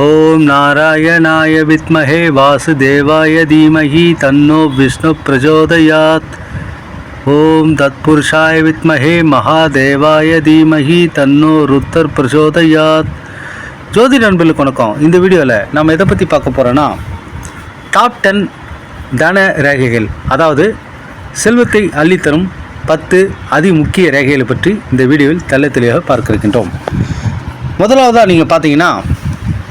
ஓம் நாராயணாய வித்மஹே வாசுதேவாய தீமஹி தன்னோ விஷ்ணு பிரச்சோதயாத் ஓம் தத்புருஷாய வித்மஹே மகாதேவாய தீமஹி தன்னோ ருத்தர் பிரச்சோதயாத் ஜோதி நண்பர்களுக்கு வணக்கம். இந்த வீடியோவில் நம்ம எதை பற்றி பார்க்க போகிறோன்னா டாப் டென் தன ரேகைகள் அதாவது செல்வத்தை அள்ளித்தரும் பத்து அதி முக்கிய ரேகைகளை பற்றி இந்த வீடியோவில் தெள்ள தெளிவாக பார்க்க இருக்கின்றோம். முதலாவதாக நீங்கள் பார்த்தீங்கன்னா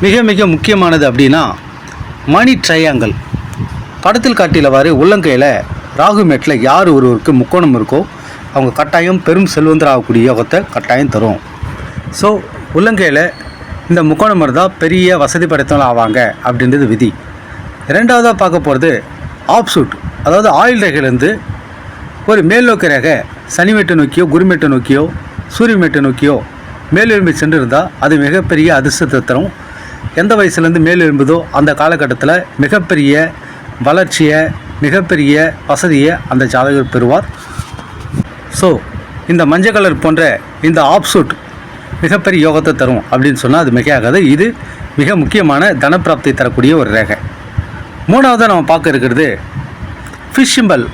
மிக மிக முக்கியமானது அப்படின்னா மணி ட்ரையாங்கல் படத்தில் காட்டியவாறு உள்ளங்கையில் ராகு மேட்டில் யார் ஒருவருக்கு முக்கோணம் இருக்கோ அவங்க கட்டாயம் பெரும் செல்வந்தர் ஆகக்கூடிய யோகத்தை கட்டாயம் தரும். ஸோ உள்ளங்கையில் இந்த முக்கோணம் இருந்தால் பெரிய வசதி படைத்தவங்க ஆவாங்க அப்படின்றது விதி. ரெண்டாவதாக பார்க்க போகிறது ஆப்சூட் அதாவது ஆயில் ரேகையிலேருந்து ஒரு மேல் நோக்கி ரேகை சனிமேட்டை நோக்கியோ குருமேட்டை நோக்கியோ சூரியமேட்டை நோக்கியோ மேலுரிமை சென்று இருந்தால் அது மிகப்பெரிய அதிர்ஷ்டத்தை தரும். எந்த வயசுலேருந்து மேலெழும்புதோ அந்த காலகட்டத்தில் மிகப்பெரிய வளர்ச்சியை மிகப்பெரிய வசதியை அந்த ஜாதகர் பெறுவார். ஸோ இந்த மஞ்சள் கலர் போன்ற இந்த ஆப்சூட் மிகப்பெரிய யோகத்தை தரும் அப்படின்னு சொன்னால் அது மிகையாகாது. இது மிக முக்கியமான தனப்பிராப்தி தரக்கூடிய ஒரு ரேகை. மூணாவதாக நம்ம பார்க்க இருக்கிறது ஃபிஷ் சிம்பல்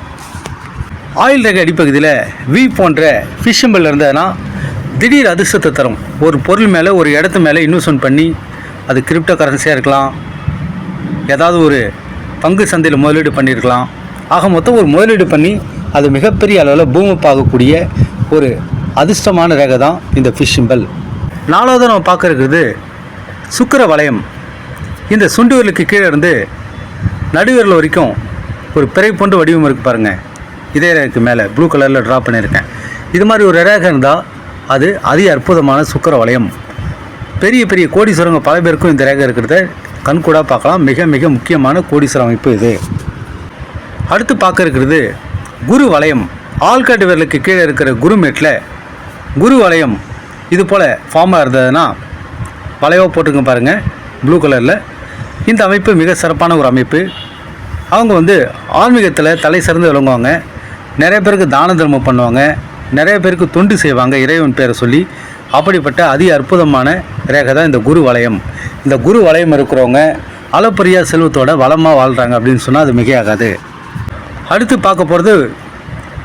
ஆயில் ரேகை அடிப்பகுதியில் வி போன்ற ஃபிஷ் சிம்பல் இருந்ததுன்னா திடீர் அதிர்ஷ்டத்தை தரும். ஒரு பொருள் மேலே ஒரு இடத்து மேலே இன்வெஸ்ட்மெண்ட் பண்ணி அது கிரிப்டோ கரன்சியாக இருக்கலாம். ஏதாவது ஒரு பங்கு சந்தையில் முதலீடு பண்ணியிருக்கலாம். ஆக மொத்தம் ஒரு முதலீடு பண்ணி அது மிகப்பெரிய அளவில் பூமப் ஆகக்கூடிய ஒரு அதிர்ஷ்டமான ரேகை தான் இந்த ஃபிஷ் சிம்பல் நாலாவது நம்ம பார்க்க இருக்கிறது சுக்கிர வளையம். இந்த சுண்டு விரலுக்கு கீழே இருந்து நடுவிரல் வரைக்கும் ஒரு பிறை போன்ற வடிவம் இருக்குது பாருங்கள் இதே ரேகைக்கு மேலே ப்ளூ கலரில் ட்ரா பண்ணியிருக்கேன். இது மாதிரி ஒரு ரேகை இருந்தால் அது அதி அற்புதமான சுக்கிர வளையம். பெரிய பெரிய கோடீஸ்வரங்க பல பேருக்கும் இந்த ரேகை இருக்கிறத கண்கூடாக பார்க்கலாம். மிக மிக முக்கியமான கோடீஸ்வர அமைப்பு இது. அடுத்து பார்க்க இருக்கிறது குரு வளையம். ஆள்காட்டு விரலுக்கு கீழே இருக்கிற குருமேட்டில் குரு வளையம். இது போல் ஃபார்மாக இருந்ததுன்னா வளைவாக போட்டுங்க பாருங்கள் ப்ளூ கலரில் இந்த அமைப்பு மிக சிறப்பான ஒரு அமைப்பு. அவங்க வந்து ஆன்மீகத்தில் தலை சிறந்து விளங்குவாங்க. நிறைய பேருக்கு தான தர்மம் பண்ணுவாங்க. நிறைய பேருக்கு தொண்டு செய்வாங்க இறைவன் பேரை சொல்லி. அப்படிப்பட்ட அதி அற்புதமான ரேகை தான் இந்த குரு வளையம். இந்த குரு வளையம் இருக்கிறவங்க அளப்பரிய செல்வத்தோட வளமாக வாழ்கிறாங்க அப்படின்னு சொன்னால் அது மிகையாகாது. அடுத்து பார்க்க போகிறது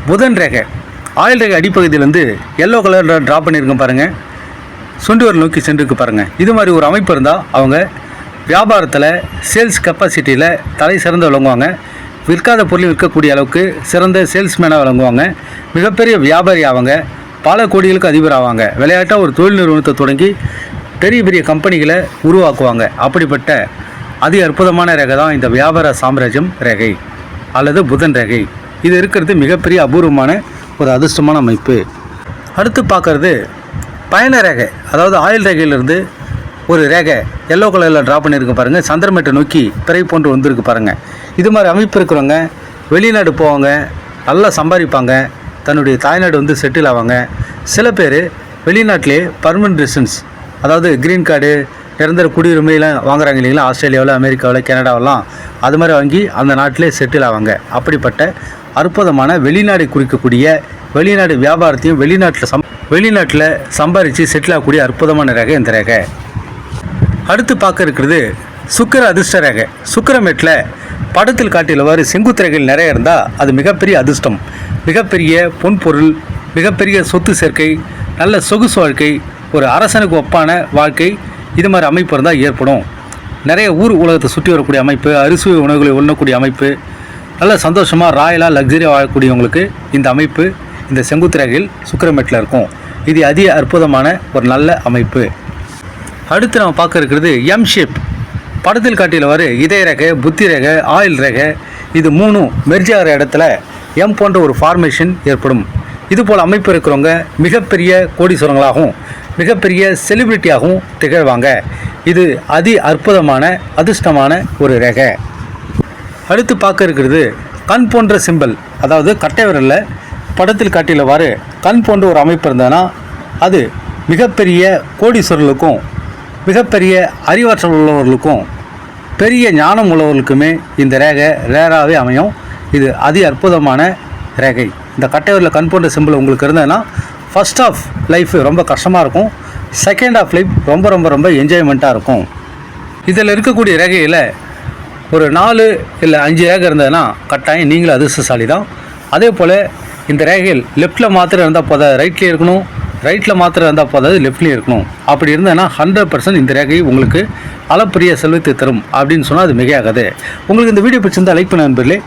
புதன் ரேகை. ஆயில் ரேகை அடிப்பகுதியிலேருந்து எல்லோ கலரில் ட்ரா பண்ணியிருக்கேன் பாருங்கள் சுண்டுவர் நோக்கி சென்றிருக்கு பாருங்கள் இது மாதிரி ஒரு அமைப்பு இருந்தால் அவங்க வியாபாரத்தில் சேல்ஸ் கெப்பாசிட்டியில் தலை சிறந்து விளங்குவாங்க. விற்காத பொருள் விற்கக்கூடிய அளவுக்கு சிறந்த சேல்ஸ்மேனாக விளங்குவாங்க. மிகப்பெரிய வியாபாரி அவங்க. பல கோடிகளுக்கு அதிபர் ஆவாங்க விளையாட்டாக ஒரு தொழில் நிறுவனத்தை தொடங்கி பெரிய பெரிய கம்பெனிகளை உருவாக்குவாங்க. அப்படிப்பட்ட அதி அற்புதமான ரேகை தான் இந்த வியாபார சாம்ராஜ்யம் ரேகை அல்லது புதன் ரேகை. இது இருக்கிறது மிகப்பெரிய அபூர்வமான ஒரு அதிர்ஷ்டமான அமைப்பு. அடுத்து பார்க்குறது பயண ரேகை. அதாவது ஆயில் ரேகையிலிருந்து ஒரு ரேகை எல்லோ கலரில் ட்ரா பண்ணியிருக்கு பாருங்கள் சந்திரமேட்டை நோக்கி பிறை போன்று வந்திருக்கு பாருங்கள் இது மாதிரி அமைப்பு இருக்கிறவங்க வெளிநாடு போவாங்க நல்லா சம்பாதிப்பாங்க. தன்னுடைய தாய்நாடு வந்து செட்டில் ஆவாங்க. சில பேர் வெளிநாட்டிலே பர்மனன்ட் ரெசிடன்ஸ் அதாவது க்ரீன் கார்டு நிரந்தர குடியுரிமையெல்லாம் வாங்குறாங்க இல்லைங்களா? ஆஸ்திரேலியாவில் அமெரிக்காவில் கனடாவெல்லாம். அது மாதிரி வாங்கி அந்த நாட்டிலே செட்டில் ஆவாங்க. அப்படிப்பட்ட அற்புதமான வெளிநாடை குறிக்கக்கூடிய வெளிநாடு வியாபாரத்தையும் வெளிநாட்டில் சம் வெளிநாட்டில் சம்பாரித்து செட்டில் ஆகக்கூடிய அற்புதமான ரேகை இந்த ரேகை. அடுத்து பார்க்க இருக்கிறது சுக்கிர அதிர்ஷ்ட ரேகை. சுக்கிரமேட்டில் படத்தில் காட்டியவாறு செங்குத்திரைகள் நிறைய இருந்தால் அது மிகப்பெரிய அதிர்ஷ்டம். மிகப்பெரிய பொன்பொருள் மிகப்பெரிய சொத்து சேர்க்கை நல்ல சொகுசு வாழ்க்கை ஒரு அரசனுக்கு ஒப்பான வாழ்க்கை இது மாதிரி அமைப்பு இருந்தால் ஏற்படும். நிறைய ஊர் உலகத்தை சுற்றி வரக்கூடிய அமைப்பு அரிசுவை உணவுகளை உண்ணக்கூடிய அமைப்பு நல்ல சந்தோஷமாக ராயலாக லக்ஸரியாக வாழக்கூடியவங்களுக்கு இந்த அமைப்பு இந்த செங்குத்திரைகள் சுக்கரமேட்டில் இருக்கும். இது அதிக அற்புதமான ஒரு நல்ல அமைப்பு. அடுத்து நம்ம பார்க்க இருக்கிறது எம் ஷேப் படத்தில் காட்டியவாறு இதய ரேகை புத்தி ரேகை ஆயில் ரேகை இது மூணும் மெர்ஜ் ஆகிற இடத்துல எம் போன்ற ஒரு ஃபார்மேஷன் ஏற்படும். இது போல் அமைப்பு இருக்கிறவங்க மிகப்பெரிய கோடீஸ்வரங்களாகவும் மிகப்பெரிய செலிபிரிட்டியாகவும் திகழ்வாங்க. இது அதி அற்புதமான அதிர்ஷ்டமான ஒரு ரேகை. அடுத்து பார்க்க இருக்கிறது கண் போன்ற சிம்பல் அதாவது கட்டை விரலில் படத்தில் காட்டியவாறு கண் போன்ற ஒரு அமைப்பு இருந்ததுன்னா அது மிகப்பெரிய கோடீஸ்வரர்களுக்கும் மிகப்பெரிய அறிவாற்றல் உள்ளவர்களுக்கும் பெரிய ஞானம் உள்ளவர்களுக்குமே இந்த ரேகை ரேராகவே அமையும். இது அதி அற்புதமான ரேகை. இந்த கட்டையூரில் கண் போன்ற சிம்பிள் உங்களுக்கு இருந்ததுன்னா ஃபர்ஸ்ட் ஆஃப் லைஃப் ரொம்ப கஷ்டமாக இருக்கும். செகண்ட் ஆஃப் லைஃப் ரொம்ப ரொம்ப ரொம்ப என்ஜாய்மெண்ட்டாக இருக்கும். இதில் இருக்கக்கூடிய ரேகையில் ஒரு நாலு இல்லை அஞ்சு ரேகை இருந்ததுன்னா கட்டாயம் நீங்களும் அதிர்ஷ்டசாலி தான் அதே போல் இந்த ரேகையில் லெஃப்ட்டில் மாத்திரம் இருந்தால் போதாது. ரைட்டில் இருக்கணும். ரைட்டில் மாத்திரம் இருந்தால் போதாது லெஃப்ட்லேயும் இருக்கணும். அப்படி இருந்ததுன்னா ஹண்ட்ரட் பர்சன்ட் இந்த ரேகை உங்களுக்கு அளப்பரிய செல்வத்தை தரும் அப்படின்னு சொன்னால் அது மிகையாகாது. உங்களுக்கு இந்த வீடியோ பிடிச்சிருந்தால் லைக் பண்ண நண்பர்களே.